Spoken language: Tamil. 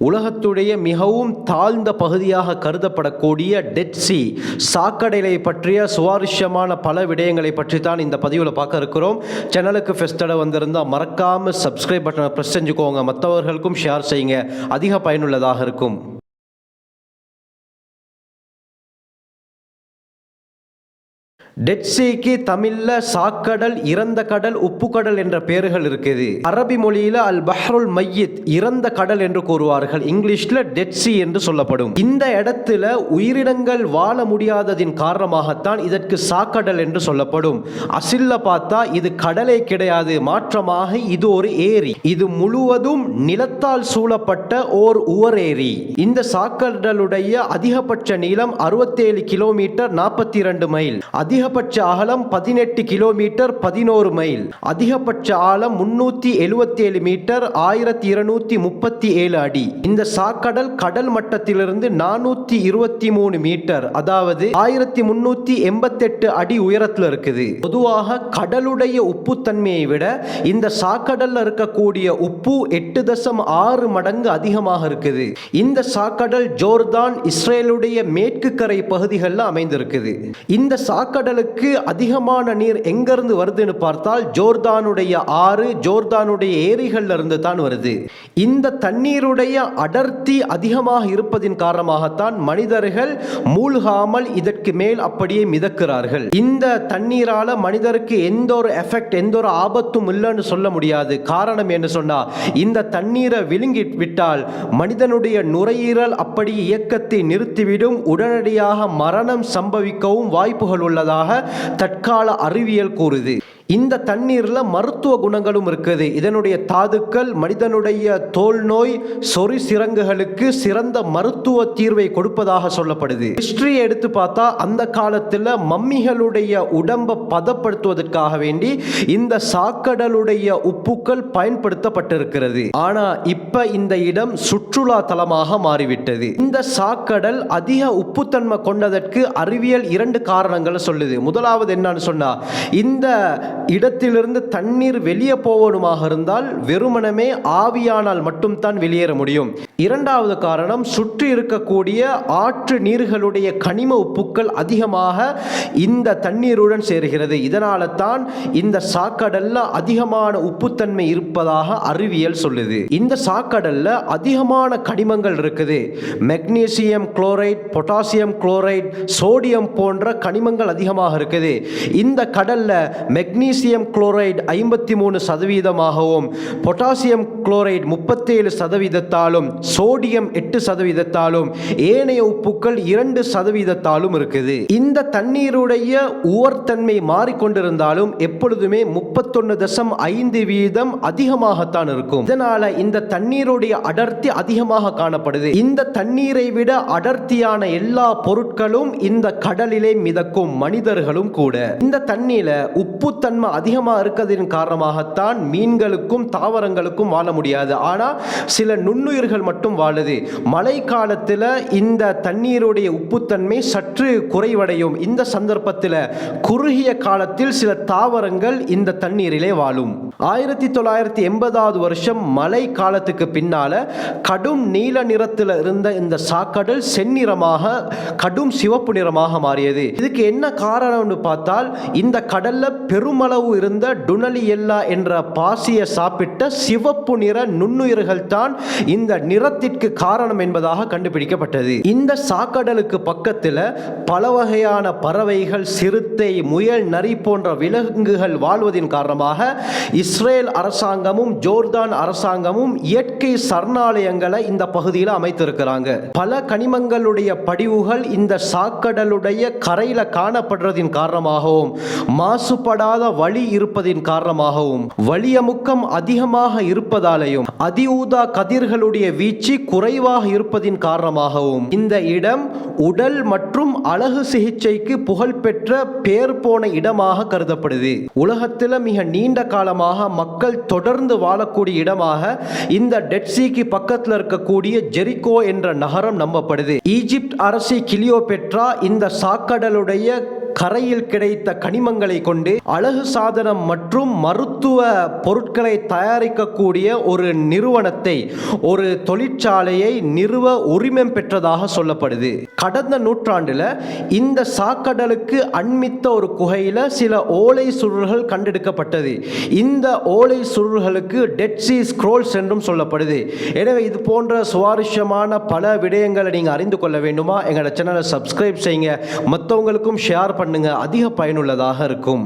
உலகத்துடைய மிகவும் தாழ்ந்த பகுதியாக கருதப்படக்கூடிய டெட் சி சாக்கடைகளை பற்றிய சுவாரஸ்யமான பல விடயங்களை பற்றி தான் இந்த பதிவில் பார்க்க இருக்கிறோம். சேனலுக்கு ஃபெஸ்டடை வந்திருந்தால் மறக்காமல் சப்ஸ்கிரைப் பட்டனை ப்ரெஸ் செஞ்சுக்கோங்க. மற்றவர்களுக்கும் ஷேர் செய்யுங்க. அதிக பயனுள்ளதாக இருக்கும். டெட் சீக்கு தமிழ்ல சாக்கடல் இறந்த கடல் உப்பு கடல் என்ற பெயர்கள் இருக்குது. அரபி மொழியில் அல் பஹ்ருல் மையித் இறந்த கடல் என்று கூறுவார்கள். இங்கிலீஷ்ல டெட் சி என்று சொல்லப்படும். இந்த இடத்துல உயிரினங்கள் வாழ முடியாததின் காரணமாகத்தான் இதற்கு சாக்கடல் என்று சொல்லப்படும். அசில்ல பார்த்தா இது கடலே கிடையாது. மாற்றமாக இது ஒரு ஏரி. இது முழுவதும் நிலத்தால் சூழப்பட்ட ஓர் உவர் ஏரி. இந்த சாக்கடலுடைய அதிகபட்ச நீளம் அறுபத்தேழு கிலோமீட்டர் நாற்பத்தி இரண்டு மைல். அதிக அதிகபட்ச அகலம் பதினெட்டு கிலோமீட்டர் பதினோரு மைல். அதிகபட்ச ஆழம் முன்னூத்தி எழுபத்தி ஏழு மீட்டர் ஆயிரத்தி இருநூத்தி முப்பத்தி ஏழு அடி. இந்த சாக்கடல் கடல் மட்டத்திலிருந்து நானூத்தி இருபத்தி மூணு மீட்டர் அதாவது ஆயிரத்தி முன்னூத்தி எண்பத்தெட்டு அடி உயரத்தில் இருக்குது. பொதுவாக கடலுடைய உப்புத்தன்மையை விட இந்த சாக்கடல்ல இருக்கக்கூடிய உப்பு எட்டு தசம் ஆறு மடங்கு அதிகமாக இருக்குது. இந்த சாக்கடல் ஜோர்தான் இஸ்ரேலுடைய மேற்கு கரை பகுதிகளில் அமைந்திருக்குது. இந்த சாக்கடல் சாக்கடலுக்கு அதிகமான நீர் எங்கிருந்து வருதுன்னு பார்த்தால் ஜோர்தானுடைய ஆறு ஜோர்தானுடைய ஏரிகள்ல இருந்து தான் வருது. இந்த தண்ணீருடைய அடர்த்தி அதிகமாக இருப்பதின் காரணமாகத்தான் மனிதர்கள் மூழ்காமல் இதற்கு மேல் அப்படியே மிதக்கிறார்கள். இந்த தண்ணீரால மனிதருக்கு எந்த ஒரு எஃபெக்ட் எந்த ஒரு ஆபத்தும் இல்லைன்னு சொல்ல முடியாது. காரணம் என்ன சொன்னா இந்த தண்ணீரை விழுங்கி விட்டால் மனிதனுடைய நுரையீரல் அப்படி இயக்கத்தை நிறுத்திவிடும். உடனடியாக மரணம் சம்பவிக்கவும் வாய்ப்புகள் உள்ளதாக தற்கால அறிவியல் கூறுது. இந்த தண்ணீரில் மருத்துவ குணங்களும் இருக்குது. இதனுடைய தாதுக்கள் மனிதனுடைய தோல் நோய் சொறி சிறங்குகளுக்கு சிறந்த மருத்துவ தீர்வை கொடுப்பதாக சொல்லப்படுது. ஹிஸ்டரி எடுத்து பார்த்தா அந்த காலத்தில் மம்மிகளுடைய உடம்பை பதப்படுத்துவதற்காக வேண்டி இந்த சாக்கடலுடைய உப்புக்கள் பயன்படுத்தப்பட்டிருக்கிறது. ஆனா இப்ப இந்த இடம் சுற்றுலா தலமாக மாறிவிட்டது. இந்த சாக்கடல் அதிக உப்புத்தன்மை கொண்டதற்கு அறிவியல் இரண்டு காரணங்களை சொல்லுது. முதலாவது என்னன்னு சொன்னா இந்த இடத்திலிருந்து தண்ணீர் வெளியே போவனுமாக இருந்தால் வெறுமனமே ஆவியானால் மட்டும்தான் வெளியேற முடியும். இரண்டாவது காரணம் சுற்றி இருக்கக்கூடிய ஆற்று நீர்களுடைய கனிம உப்புக்கள் அதிகமாக இந்த தண்ணீருடன் சேர்கிறது. இதனால தான் இந்த சாக்கடல்ல அதிகமான உப்புத்தன்மை இருப்பதாக அறிவியல் சொல்லுது. இந்த சாக்கடல்ல அதிகமான கனிமங்கள் இருக்குது. Magnesium chloride potassium chloride sodium போன்ற கனிமங்கள் அதிகமாக இருக்குது. இந்த கடல்ல மெக்னீசியம் குளோரைட் ஐம்பத்தி மூணு சதவீதமாகவும் பொட்டாசியம் குளோரைட் முப்பத்தேழு சதவீதத்தாலும் சோடியம் எட்டு சதவீதத்தாலும் ஏனைய உப்புக்கள் இரண்டு சதவீதத்தாலும் இருக்குது. இந்த தண்ணீருடைய உவர்த்தன்மை மாறிக்கொண்டிருந்தாலும் எப்பொழுதுமே முப்பத்தொன்னு தசம் ஐந்து வீதம் அதிகமாகத்தான் இருக்கும். இதனால இந்த தண்ணீருடைய அடர்த்தி அதிகமாக காணப்படுது. இந்த தண்ணீரை விட அடர்த்தியான எல்லா பொருட்களும் இந்த கடலிலே மிதக்கும் மனிதர்களும் கூட. இந்த தண்ணீர்ல உப்புத்தன்மை அதிகமாக இருக்கிறதின் காரணமாகத்தான் மீன்களுக்கும் தாவரங்களுக்கும் வாழ முடியாது. ஆனால் சில நுண்ணுயிர்கள் மட்டும் வாழுது. மழை காலத்தில் இந்த தண்ணீருடைய உப்புத்தன்மை சற்று குறைவடையும். இந்த சந்தர்ப்பத்தில் குறுகிய காலத்தில் சில தாவரங்கள் இந்த தண்ணீரிலே வாழும். ஆயிரத்தி தொள்ளாயிரத்தி எண்பதாவது வருஷம் மழை காலத்துக்கு பின்னால கடும் நீல நிறத்தில் இருந்த இந்த சாக்கடல் செந்நிறமாக கடும் சிவப்பு நிறமாக மாறியது. இதுக்கு என்ன காரணம்னு பார்த்தால் இந்த கடல்ல பெருமளவு இருந்த டுனலி எல்லா என்ற பாசியை சாப்பிட்ட சிவப்பு நிற நுண்ணுயிர்கள் தான் இந்த நிற நிறத்திற்கு காரணம் என்பதாக கண்டுபிடிக்கப்பட்டது. இந்த சாக்கடலுக்கு பக்கத்தில் பல வகையான பறவைகள் சிறுத்தை முயல் நரி போன்ற விலங்குகள் வாழ்வதின் காரணமாக இஸ்ரேல் அரசாங்கமும் ஜோர்தான் அரசாங்கமும் இயற்கை சரணாலயங்களை இந்த பகுதியில் அமைத்திருக்கிறாங்க. பல கனிமங்களுடைய படிவுகள் இந்த சாக்கடலுடைய கரையில காணப்படுறதின் காரணமாகவும் மாசுபடாத வழி இருப்பதின் காரணமாகவும் வலியமுக்கம் அதிகமாக இருப்பதாலேயும் அதிஊதா கதிர்களுடைய வீச்சு குறைவாக இருப்பதின் காரணமாகவும் இந்த இடம் உடல் மற்றும் அழகு சிகிச்சைக்கு புகழ்பெற்ற பேர் போன இடமாக கருதப்படுது. உலகத்தில் மிக நீண்ட காலமாக மக்கள் தொடர்ந்து வாழக்கூடிய இடமாக இந்த டெட்சிக்கு பக்கத்தில் இருக்கக்கூடிய ஜெரிகோ என்ற நகரம் நம்பப்படுது. ஈஜிப்ட் அரசி கிளியோபெட்ரா இந்த சாக்கடலுடைய கரையில் கிடைத்த கனிமங்களை கொண்டு அழகு சாதனம் மற்றும் மருத்துவ பொருட்களை தயாரிக்கக்கூடிய ஒரு நிறுவனத்தை ஒரு தொழிற்சாலையை நிறுவ உரிமம் பெற்றதாக சொல்லப்படுது. கடந்த நூற்றாண்டில் இந்த சாக்கடலுக்கு அண்மித்த ஒரு குகையில் சில ஓலை சுருள்கள் கண்டெடுக்கப்பட்டது. இந்த ஓலை சுருள்களுக்கு டெட் சி ஸ்க்ரோல்ஸ் என்றும் சொல்லப்படுது. எனவே இது போன்ற சுவாரஸ்யமான பல விடயங்களை நீங்கள் அறிந்து கொள்ள வேண்டுமா? எங்களோட சேனலை சப்ஸ்கிரைப் செய்யுங்க. மற்றவங்களுக்கும் ஷேர் பண்ணுங்க அதிக பயனுள்ளதாக இருக்கும்.